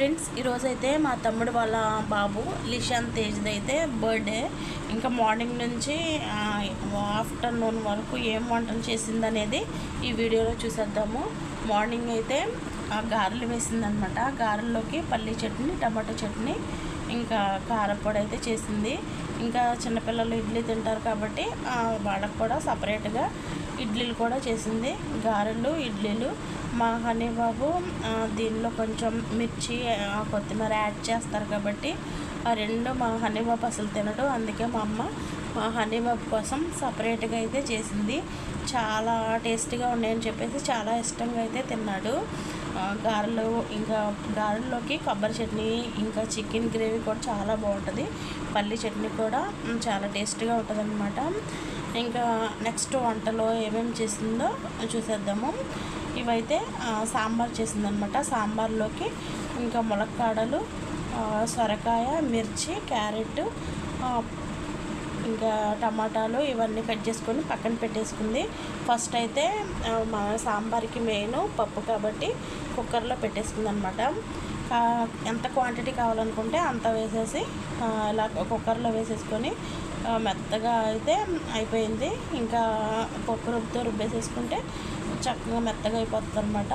Friends ఈరోజైతే మా తమ్ముడు వాళ్ళ బాబు లిషాన్ తేజ్ది అయితే బర్త్డే. ఇంకా మార్నింగ్ నుంచి ఆఫ్టర్నూన్ వరకు ఏం వంటలు చేసిందనేది ఈ వీడియోలో చూసేద్దాము. మార్నింగ్ అయితే ఆ గారెలు వేసిందనమాట. గారెల్లోకి పల్లీ చట్నీ టమాటో చట్నీ ఇంకా కారపొడి అయితే చేసింది. ఇంకా చిన్నపిల్లలు ఇడ్లీ తింటారు కాబట్టి ఆ, వాళ్ళకు కూడా సపరేట్గా ఇడ్లీలు కూడా చేసింది. గారెలు ఇడ్లీలు మా హనీ బాబు దీనిలో కొంచెం మిర్చి కొత్తిమీర యాడ్ చేస్తారు కాబట్టి ఆ రెండు మా హనీ బాబు అసలు తినడు. అందుకే మా అమ్మ మా హనీ బాబు కోసం సపరేట్గా అయితే చేసింది. చాలా టేస్టీగా ఉన్నాయని చెప్పేసి చాలా ఇష్టంగా అయితే తిన్నాడు. గారెలు ఇంకా గారెల్లోకి కొబ్బరి చట్నీ ఇంకా చికెన్ గ్రేవీ కూడా చాలా బాగుంటుంది. పల్లి చట్నీ కూడా కూడా చాలా టేస్ట్గా ఉంటుంది ఇంకా నెక్స్ట్ వంటలో ఏమేమి చేసిందో చూసేద్దాము. ఇవైతే సాంబార్ చేసిందనమాట సాంబార్లోకి ఇంకా ములక్కాడలు సొరకాయ మిర్చి క్యారెట్ ఇంకా టమాటాలు ఇవన్నీ కట్ చేసుకొని పక్కన పెట్టేసుకుంది. ఫస్ట్ అయితే మా సాంబార్కి మెయిన్ పప్పు కాబట్టి కుక్కర్లో పెట్టేసుకుంది అనమాట ఎంత క్వాంటిటీ కావాలనుకుంటే అంత వేసేసి ఇలా కుక్కర్లో వేసేసుకొని మెత్తగా అయితే అయిపోయింది. ఇంకా పప్పు రుబ్బుతో రుబ్బేసేసుకుంటే చక్కగా మెత్తగా అయిపోతుంది అనమాట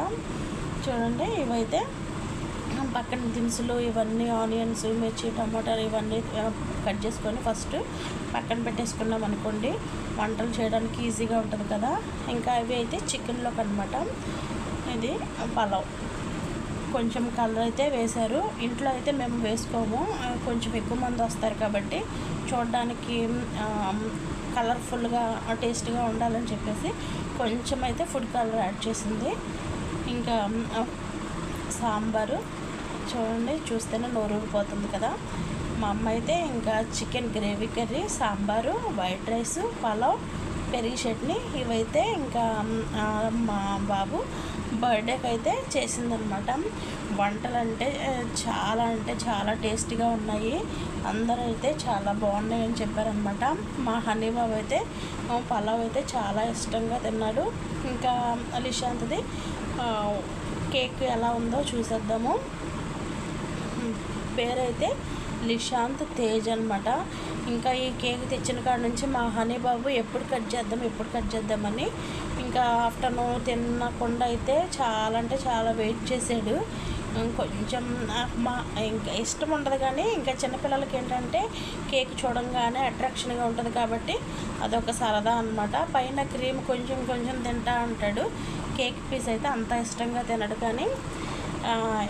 చూడండి ఇవైతే పక్కన దినుసులు ఇవన్నీ ఆనియన్స్ మిర్చి టమాటాలు ఇవన్నీ కట్ చేసుకొని ఫస్ట్ పక్కన పెట్టేసుకున్నాం అనుకోండి వంటలు చేయడానికి ఈజీగా ఉంటుంది కదా. ఇంకా అవి అయితే చికెన్లోకి అనమాట ఇది పలావ్. కొంచెం కలర్ అయితే వేశారు. ఇంట్లో అయితే మేము వేసుకోము. కొంచెం ఎక్కువ మంది వస్తారు కాబట్టి చూడడానికి కలర్ఫుల్గా టేస్ట్గా ఉండాలని చెప్పేసి కొంచెం అయితే ఫుడ్ కలర్ యాడ్ చేసింది. ఇంకా సాంబారు. చూడండి చూస్తేనే నోరూరిపోతుంది కదా. మా అమ్మ అయితే ఇంకా chicken gravy curry sambar white rice pulao పెరిగి చట్నీ ఇవైతే ఇంకా మా బాబు బర్త్డేకి అయితే చేసిందనమాట వంటలు అంటే చాలా అంటే చాలా టేస్టీగా ఉన్నాయి. అందరూ అయితే చాలా బాగున్నాయి అని చెప్పారనమాట మా హనీ బాబు అయితే పలావ్ అయితే చాలా ఇష్టంగా తిన్నాడు. ఇంకా అలిశాంత్ది కేక్ ఎలా ఉందో చూసేద్దాము. పేరైతే నిశాంత్ తేజ్ అనమాట ఇంకా ఈ కేక్ తెచ్చిన కాడ నుంచి మా హనీ బాబు ఎప్పుడు కట్ చేద్దాం ఎప్పుడు కట్ చేద్దామని ఇంకా ఆఫ్టర్నూన్ తినకుండా అయితే చాలా అంటే చాలా వెయిట్ చేసాడు కొంచెం మా ఇంకా ఇష్టం ఉండదు కానీ ఇంకా చిన్నపిల్లలకి ఏంటంటే కేక్ చూడంగానే అట్రాక్షన్గా ఉంటుంది కాబట్టి అదొక సరదా అనమాట పైన క్రీమ్ కొంచెం కొంచెం తింటా ఉంటాడు. కేక్ పీస్ అయితే అంత ఇష్టంగా తినడు కానీ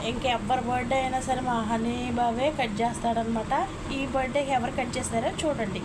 ఇంకెవ్వరి బర్త్డే అయినా సరే మా హనీ బాబే కట్ చేస్తాడనమాట ఈ బర్త్డేకి ఎవరు కట్ చేస్తారో చూడండి.